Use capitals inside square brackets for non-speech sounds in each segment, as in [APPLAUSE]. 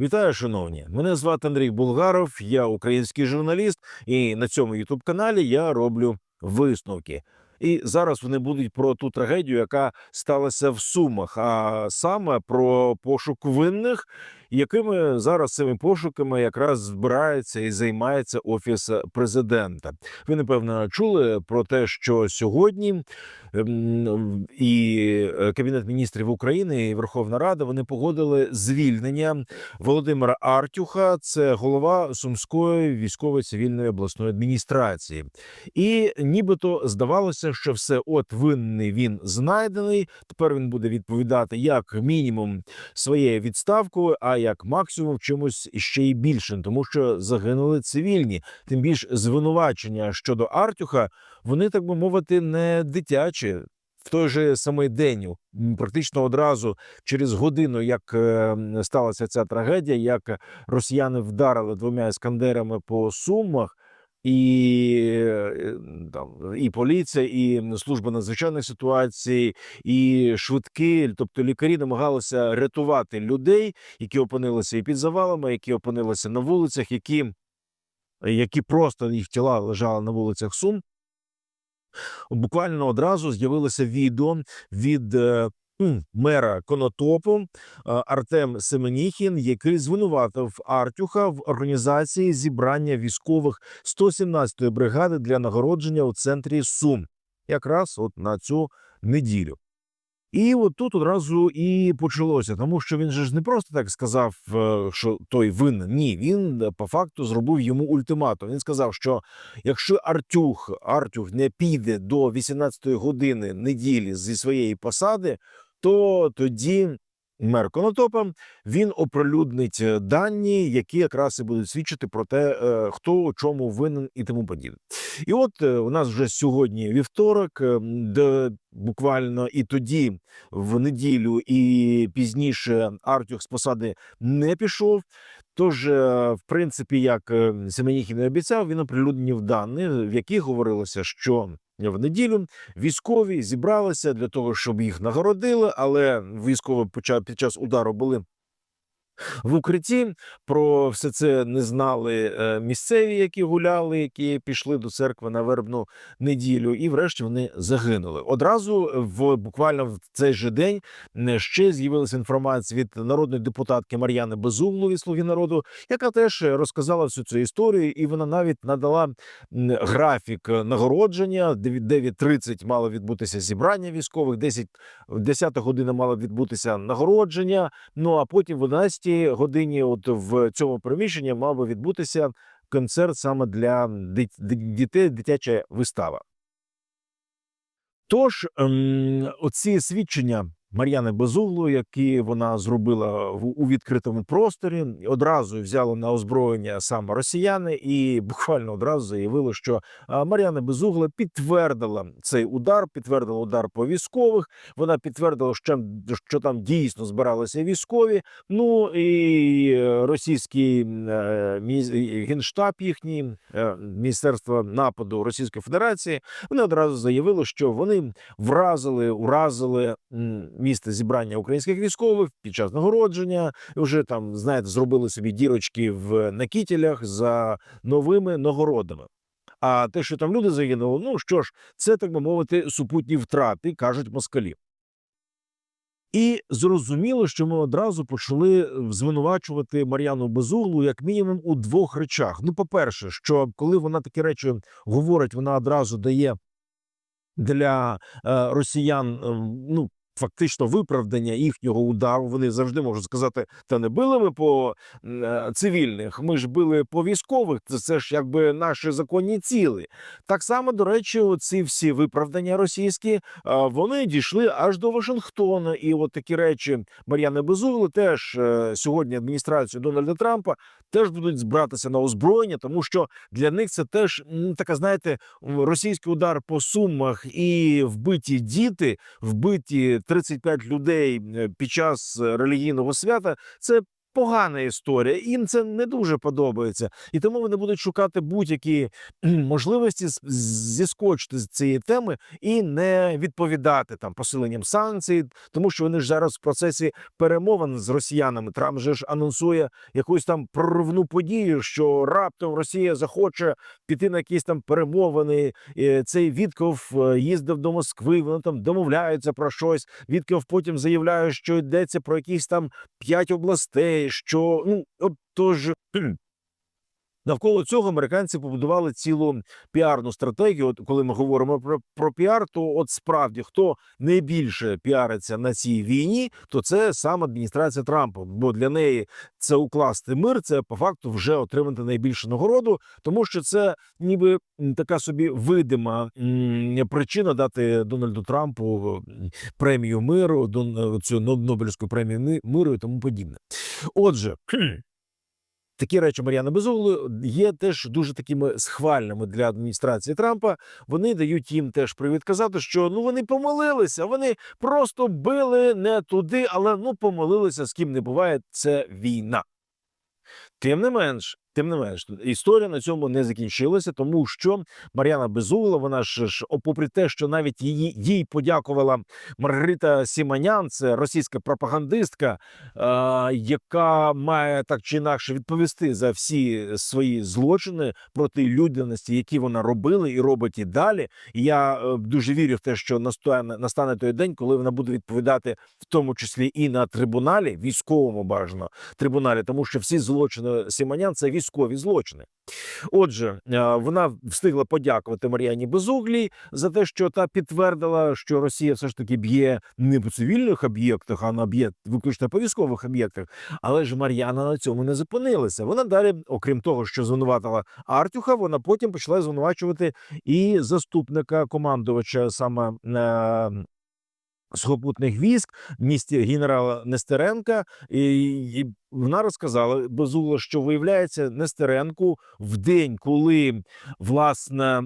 Вітаю, шановні! Мене звати Андрій Булгаров, я український журналіст, і на цьому ютуб каналі я роблю висновки. І зараз вони будуть про ту трагедію, яка сталася в Сумах, а саме про пошук винних, якими зараз цими пошуками якраз збирається і займається офіс президента. Ви напевно чули про те, що сьогодні ем, і е, Кабінет міністрів України і Верховна Рада вони погодили звільнення Володимира Артюха, це голова Сумської військової цивільної обласної адміністрації. І нібито здавалося, що все от винний він знайдений. Тепер він буде відповідати як мінімум своєю відставкою, а як максимум чомусь ще й більшим, тому що загинули цивільні. Тим більш звинувачення щодо Артюха, вони так би мовити, не дитячі. В той же самий день, практично одразу через годину, як е, сталася ця трагедія, як росіяни вдарили двома іскандерами по сумах, і е, там і поліція, і служба надзвичайних ситуацій, і швидкі, тобто лікарі намагалися рятувати людей, які опинилися і під завалами, які опинилися на вулицях, які, які просто їх тіла лежали на вулицях Сум. Буквально одразу з'явилося відео від е, мера Конотопу е, Артем Семеніхін, який звинуватив Артюха в організації зібрання військових 117-ї бригади для нагородження у центрі Сум, якраз от на цю неділю. І от тут одразу і почалося, тому що він же ж не просто так сказав, е, що той винен. Ні, він по факту зробив йому ультиматум. Він сказав, що якщо Артюх Артюх не піде до 18-ї години неділі зі своєї посади, то тоді мер Конотопа він оприлюднить е, дані, які якраз і будуть свідчити про те, е, хто у чому винен і тому подібне. І от е, у нас вже сьогодні вівторок, де буквально і тоді, в неділю, і пізніше Артюх з посади не пішов. Тож, в принципі, як Семеніхін і обіцяв, він оприлюднив дані, в яких говорилося, що в неділю. Військові зібралися для того, щоб їх нагородили, але військові під час удару були в укритті. Про все це не знали е, місцеві, які гуляли, які пішли до церкви на вербну неділю, і врешті вони загинули. Одразу в буквально в цей же день е, ще з'явилася інформація від народної депутатки Мар'яни Безуглової «Слуги народу, яка теж розказала всю цю історію, і вона навіть надала графік е, нагородження. 9.30 мало відбутися зібрання військових, 10, 10 година мало відбутися нагородження. Ну а потім в 11 годині, от в цьому приміщенні, мав би відбутися концерт саме для дітей, дитяча вистава. Тож, ем, оці свідчення Мар'яни Безуглої, які вона зробила в, у відкритому просторі, одразу взяли на озброєння саме росіяни, і [LAUGHS] буквально одразу заявили, що Мар'яна Безугла підтвердила цей удар, підтвердила удар по військових. Вона підтвердила, що, що там дійсно збиралися військові. Ну і е, російський е, генштаб їхній е, міністерство нападу Російської Федерації. Вони одразу заявили, що вони вразили, уразили місце зібрання українських військових під час нагородження. Вже там, знаєте, зробили собі дірочки в накітелях за новими нагородами. А те, що там люди загинули, ну що ж, це так би мовити, супутні втрати, кажуть москалі. І зрозуміло, що ми одразу почали е, звинувачувати Мар'яну Безуглу як мінімум у двох речах. Ну, по-перше, що коли вона такі речі говорить, вона одразу дає для е, росіян е, ну. Фактично виправдання їхнього удару. Вони завжди можуть сказати: та не били ми по е, цивільних, ми ж били по військових. Це, це ж якби наші законні ціли. Так само, до речі, ці всі виправдання російські е, вони дійшли аж до Вашингтона. І от такі речі Мар'яни Безугли теж е, сьогодні адміністрацію Дональда Трампа теж будуть збиратися на озброєння, тому що для них це теж така, знаєте, російський удар по сумах і вбиті діти, вбиті 35 людей е, під час е, релігійного свята. Це погана історія. Їм це не дуже подобається, і тому вони будуть шукати будь-які можливості зіскочити з цієї теми і не відповідати там посиленням санкцій, тому що вони ж зараз в процесі перемовин з росіянами. Трамп же ж анонсує якусь там проривну подію, що раптом Росія захоче піти на якісь там перемовини. І Цей Вітков е, їздив до Москви. Вони там домовляються про щось. Вітков потім заявляє, що йдеться про якісь там п'ять областей. Що ну от, тож. Навколо цього американці побудували цілу піарну стратегію. От коли ми говоримо про, про піар, то от справді хто найбільше піариться на цій війні, то це саме адміністрація Трампа. Бо для неї це укласти мир, це по факту вже отримати найбільшу нагороду, тому що це ніби така собі видима причина дати Дональду Трампу премію миру, Дон- цю Ноб- Нобелівську премію миру і тому подібне. Отже. Такі речі Мар'яна Безуглу є теж дуже такими схвальними для адміністрації Трампа. Вони дають їм теж привід казати, що ну вони помилилися, вони просто били не туди, але ну помилилися з ким не буває. Це війна. Тим не менш, тим не менш, історія на цьому не закінчилася, тому що Мар'яна Безугла, вона ж, попри те, що навіть її їй подякувала Маргарита Сіманян, це російська пропагандистка, е, яка має так чи інакше відповісти за всі свої злочини проти людяності, які вона робила і робить і далі. І я е, дуже вірю в те, що настане настане той день, коли вона буде відповідати, в тому числі і на трибуналі, військовому бажано трибуналі, тому що всі злочини Сіманян це військові злочини. Отже, е, вона встигла подякувати Мар'яні Безуглій за те, що та підтвердила, що Росія все ж таки б'є не по цивільних об'єктах, а вона б'є виключно по військових об'єктах. Але ж Мар'яна на цьому не зупинилася. Вона далі, окрім того, що звинуватила Артюха, вона потім почала звинувачувати і заступника командувача саме. Сухопутних військ місті генерала Нестеренка, і, і вона розказала безугло, що виявляється Нестеренку в день, коли власне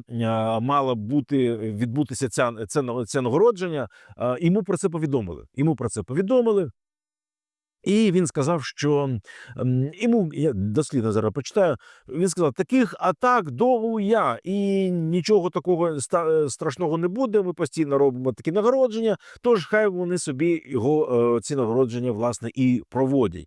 мала бути відбутися ця це, це нагородження. Йому про це повідомили. Йому про це повідомили. І він сказав, що йому я дослідно зараз почитаю. Він сказав: таких атак я, і нічого такого е, страшного не буде. Ми постійно робимо такі нагородження. Тож хай вони собі його е, ці нагородження власне і проводять.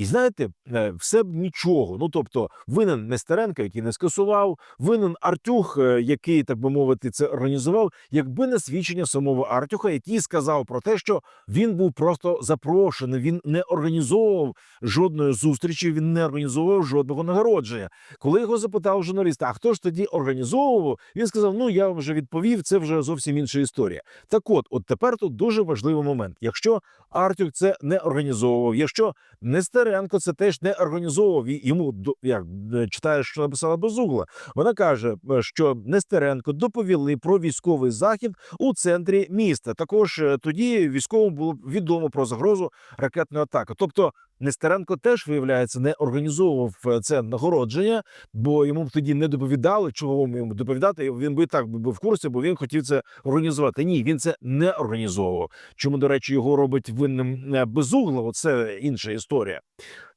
І знаєте, е, все б нічого. Ну тобто, винен Нестеренко, який не скасував, винен Артюх, е, який, так би мовити, це організував, якби не свідчення самого Артюха, який сказав про те, що він був просто запрошений, він не організовував жодної зустрічі, він не організовував жодного нагородження. Коли його запитав журналіст, а хто ж тоді організовував, він сказав: Ну я вже відповів, це вже зовсім інша історія. Так, от, от тепер тут дуже важливий момент. Якщо Артюх це не організовував, якщо Нестеренко це теж не організовував і йому як е, читаєш, що написала Безугла. Вона каже, е, що Нестеренко доповіли про військовий захід у центрі міста. Також е, тоді військовому було відомо про загрозу ракетної атаки. Тобто Нестеренко теж виявляється не організовував це нагородження, бо йому тоді не доповідали, чого йому доповідати. Він би і так був в курсі, бо він хотів це організувати. Ні, він це не організовував. Чому, до речі, його робить винним безугло, це інша історія.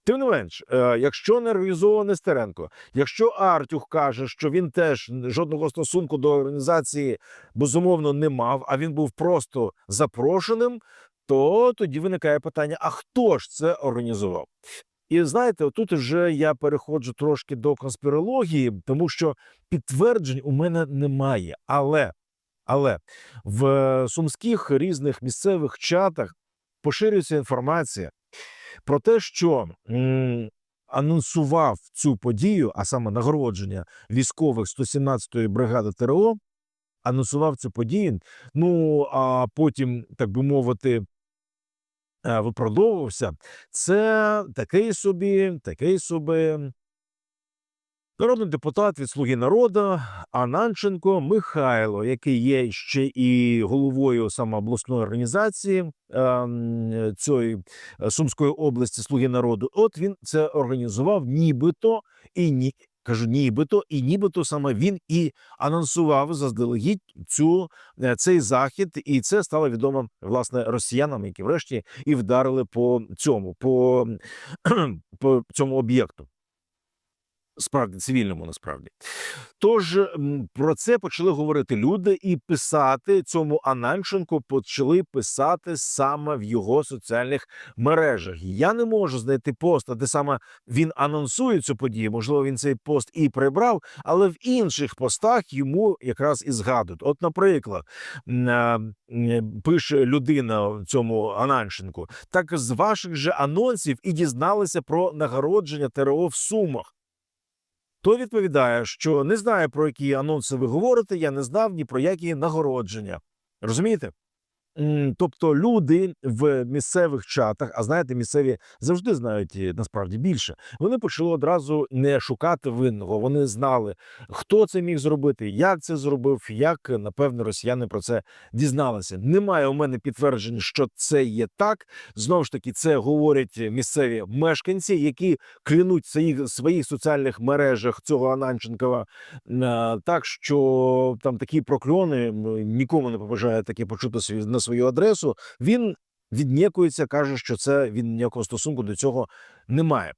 Тим не менш, е, якщо не організовував Нестеренко, якщо Артюх каже, що він теж жодного стосунку до організації безумовно не мав, а він був просто запрошеним, то тоді виникає питання: а хто ж це організував? І знаєте, тут вже я переходжу трошки до конспірології, тому що підтверджень у мене немає. Але, але в сумських різних місцевих чатах поширюється інформація про те, що анонсував цю подію, а саме нагородження військових 117-ї бригади ТРО, анонсував цю подію. Ну а потім, так би мовити, е, виправдовувався. Це такий собі, такий собі. Народний депутат від Слуги народу Ананченко Михайло, який є ще і головою саме обласної організації ем, цієї е, Сумської області Слуги народу. От він це організував, нібито і ні. Кажу, нібито, і нібито саме він і анонсував заздалегідь цю е, цей захід, і це стало відомо власне росіянам, які врешті і вдарили по цьому, по, [CLEARS THROAT] по цьому об'єкту. Справді цивільному насправді. Тож про це почали говорити люди і писати цьому Ананченку почали писати саме в його соціальних мережах. Я не можу знайти поста, де саме він анонсує цю подію. Можливо, він цей пост і прибрав, але в інших постах йому якраз і згадують. От, наприклад, пише людина цьому Ананченку. Так з ваших же анонсів і дізналися про нагородження ТРО в Сумах. Той відповідає, що не знає, про які анонси ви говорите, я не знав ні про які нагородження. Розумієте? Тобто люди в місцевих чатах, а знаєте, місцеві завжди знають е, насправді більше. Вони почали одразу не шукати винного. Вони знали, хто це міг зробити, як це зробив, як е, напевно росіяни про це дізналися. Немає у мене підтверджень, що це є так. Знову ж таки, це говорять місцеві мешканці, які клянуть в своїх, своїх соціальних мережах цього Ананченкова. Е, Так що там такі прокльони нікому не побажає таке почути свій- на свою адресу. Він віднікується, каже, що це він ніякого стосунку до цього не має.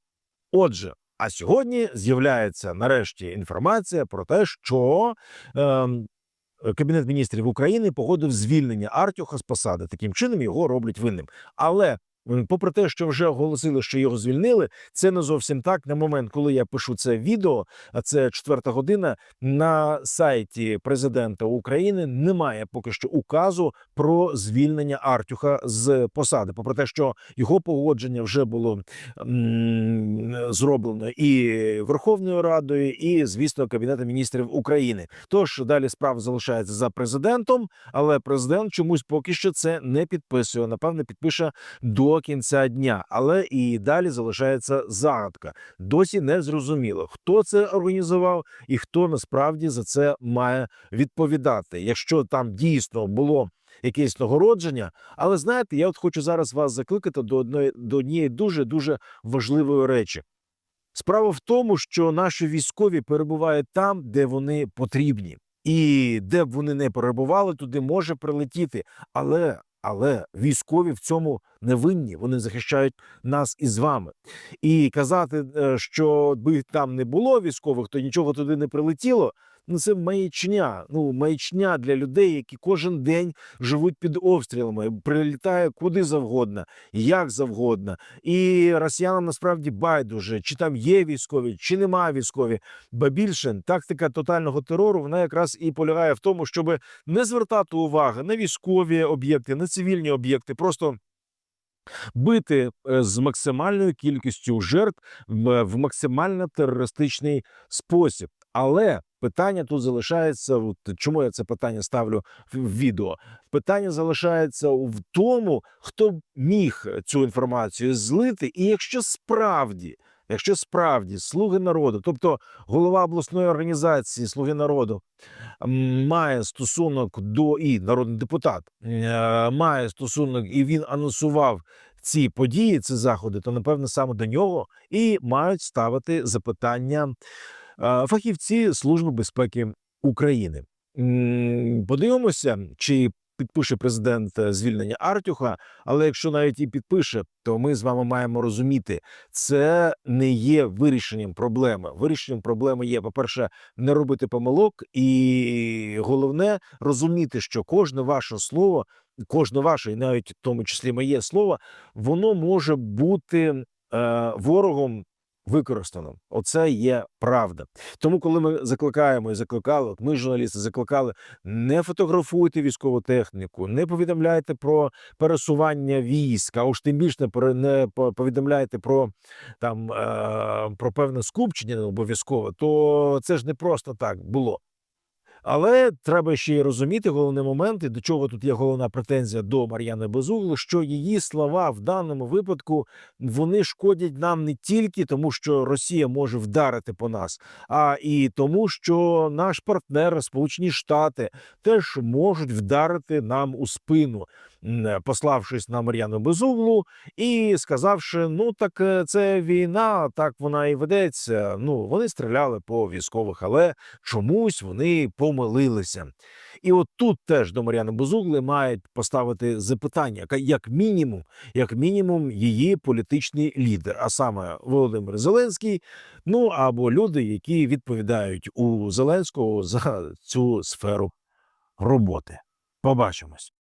Отже, а сьогодні з'являється нарешті інформація про те, що Е Кабінет міністрів України погодив звільнення Артюха з посади. Таким чином його роблять винним. Але попри те, що вже оголосили, що його звільнили, це не зовсім так. На момент, коли я пишу це відео, а це четверта година. На сайті президента України немає поки що указу про звільнення Артюха з посади. Попри те, що його погодження вже було м, зроблено і Верховною Радою, і звісно, Кабінетом міністрів України. Тож далі справа залишається за президентом, але президент чомусь поки що це не підписує. Напевне, підпише до кінця дня. Але і далі залишається загадка. Досі не зрозуміло, хто це організував і хто насправді за це має відповідати. Якщо там дійсно було якесь нагородження, але знаєте, я от хочу зараз вас закликати до одної до однієї дуже дуже важливої речі. Справа в тому, що наші військові перебувають там, де вони потрібні, і де б вони не перебували, туди може прилетіти. Але але військові в цьому не винні. Вони захищають нас із вами. І казати, е, що би там не було військових, то нічого туди не прилетіло. Ну це маячня. Ну маячня для людей, які кожен день живуть під обстрілами. Прилітає куди завгодно, як завгодно. І росіянам насправді байдуже, чи там є військові, чи немає військові. Ба більше тактика тотального терору вона якраз і полягає в тому, щоб не звертати уваги на військові об'єкти, на цивільні об'єкти, просто. Бити е, з максимальною кількістю жертв в максимально терористичний спосіб. Але питання тут залишається. От чому я це питання ставлю в відео? Питання залишається в тому, хто міг цю інформацію злити, і якщо справді, якщо справді слуги народу, тобто голова обласної організації Слуги народу, має стосунок до і народний депутат е, має стосунок, і він анонсував ці події, ці заходи, то напевно саме до нього і мають ставити запитання фахівці Служби безпеки України. Подивимося, чи підпише президент е, звільнення Артюха. Але якщо навіть і підпише, то ми з вами маємо розуміти, це не є вирішенням проблеми. Вирішенням проблеми є, по-перше, не робити помилок, і головне розуміти, що кожне ваше слово, кожне ваше, і навіть в тому числі моє слово, воно може бути е, ворогом використано. Оце є правда. Тому, коли ми закликаємо і закликали, от ми, журналісти, закликали, не фотографуйте військову техніку, не повідомляйте про пересування військ, а уж тим більше не не по- повідомляйте про там е, про певне скупчення обов'язково, то це ж не просто так було. Але треба ще й розуміти головний момент, і до чого тут є головна претензія до Мар'яни Безугли, що її слова в даному випадку вони шкодять нам не тільки тому, що Росія може вдарити по нас, а і тому, що наш партнер, Сполучені Штати, теж можуть вдарити нам у спину. М, пославшись на Мар'яну Безуглу і сказавши: ну так е, це війна, так вона і ведеться. Ну вони стріляли по військових, але чомусь вони помилилися. І от тут теж до Мар'яни Безугли мають поставити запитання, як мінімум, як мінімум, її політичний лідер, а саме Володимир Зеленський, ну або люди, які відповідають у Зеленського за цю сферу роботи. Побачимось.